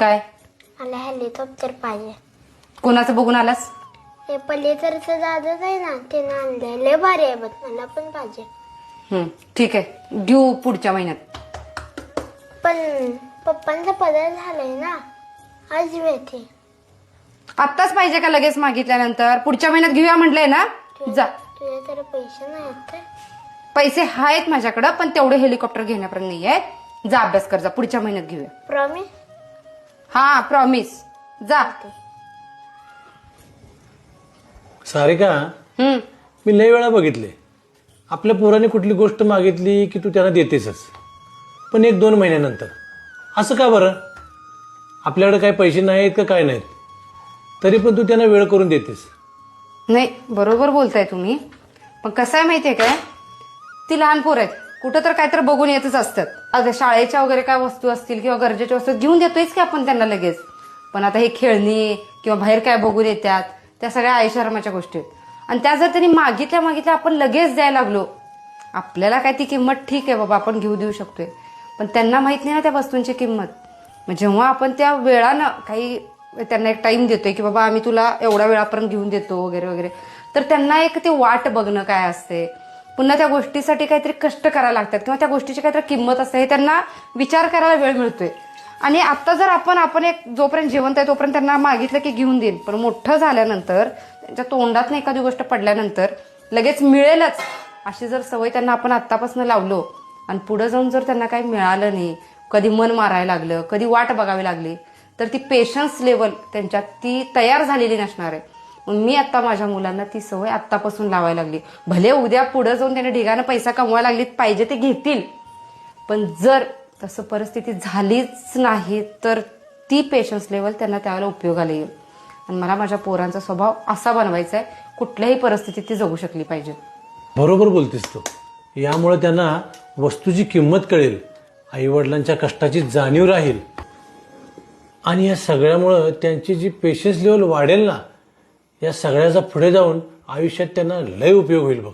काय? मला हेलिकॉप्टर पाहिजे. कोणाचं बघून आलास? हे पलीकडचं दादाच आहे ना ते आणलंय. लय भारी आहे बघ मला पण पाहिजे. हं, ठीक आहे. घेऊ पुढच्या महिन्यात. पण पप्पांचा पदार झालाय ना आज मिळते. आत्ताच पाहिजे का लगेच मागितल्यानंतर? पुढच्या महिन्यात घेऊया म्हटलंय ना? जा. तुझ्या तर पैसे नाही आहेत काय? पैसे आहेत माझ्याकडं पण तेवढे हेलिकॉप्टर घेण्यापर्यंत नाही आहेत जा अभ्यास कर जा. पुढच्या महिन्यात घेऊया. प्रॉमिस? हा प्रॉमिस जा. सारिका हम्म. मी लय वेळा बघितले. आपल्या पोराने कुठली गोष्ट मागितली की तू त्यांना देतेसच. पण एक दोन महिन्यानंतर. असं का बरं? आपल्याकडे काही पैसे नाहीत का काय नाहीत? तरी पण तू त्यांना वेळ करून देतेस. नाही बरोबर बोलताय तुम्ही. पण कसं आहे माहितीये काय? ती लहान पोर आहेत. कुठं तर काहीतरी बघून येतच असतात. आता शाळेच्या वगैरे काय वस्तू असतील किंवा गरजेच्या वस्तू घेऊन देतोयच की आपण त्यांना लगेच. पण आता हे खेळणी किंवा बाहेर काय बघून येतात त्या सगळ्या आयशरमाच्या गोष्टी आहेत. आणि त्या जर त्यांनी मागितल्या मागितल्या आपण लगेच द्यायला लागलो आपल्याला काय ती किंमत ठीक आहे बाबा आपण घेऊ देऊ शकतोय. पण त्यांना माहीत नाही ना त्या वस्तूंची किंमत. मग जेव्हा आपण त्या वेळानं काही त्यांना एक टाईम देतोय की बाबा आम्ही तुला एवढ्या वेळापर्यंत घेऊन देतो वगैरे वगैरे तर त्यांना एक ते वाट बघणं काय असते? पुन्हा त्या गोष्टीसाठी काहीतरी कष्ट करायला लागतात किंवा त्या गोष्टीची काहीतरी किंमत असते हे त्यांना विचार करायला वेळ मिळतोय. आणि आता जर आपण आपण एक जोपर्यंत जिवंत आहे तोपर्यंत त्यांना मागितलं की घेऊन देईन. पण मोठं झाल्यानंतर त्यांच्या तोंडात एखादी गोष्ट पडल्यानंतर लगेच मिळेलच अशी जर सवय त्यांना आपण आत्तापासून लावलो. आणि पुढं जाऊन जर त्यांना काही मिळालं नाही कधी मन मारायला लागलं कधी वाट बघावी लागली तर ती पेशन्स लेवल त्यांच्यात ती तयार झालेली नसणार आहे. मी आता माझ्या मुलांना ती सवय आत्तापासून लावायला लागली. भले उद्या पुढे जाऊन त्याने ढिगानं पैसा कमवायला लागलीत पाहिजे ते घेतील. पण जर तसं परिस्थिती झालीच नाही तर ती पेशन्स लेवल त्यांना त्यावेळेला उपयोगाला येईल. आणि मला माझ्या पोरांचा स्वभाव असा बनवायचा आहे कुठल्याही परिस्थितीत ती जगू शकली पाहिजे. बरोबर बोलतेस तू. यामुळे त्यांना वस्तूची किंमत कळेल आईवडिलांच्या कष्टाची जाणीव राहील. आणि या सगळ्यामुळं त्यांची जी पेशन्स लेवल वाढेल ना या सगळ्याचा पुढे जाऊन आयुष्यात त्यांना लय उपयोग होईल बघ.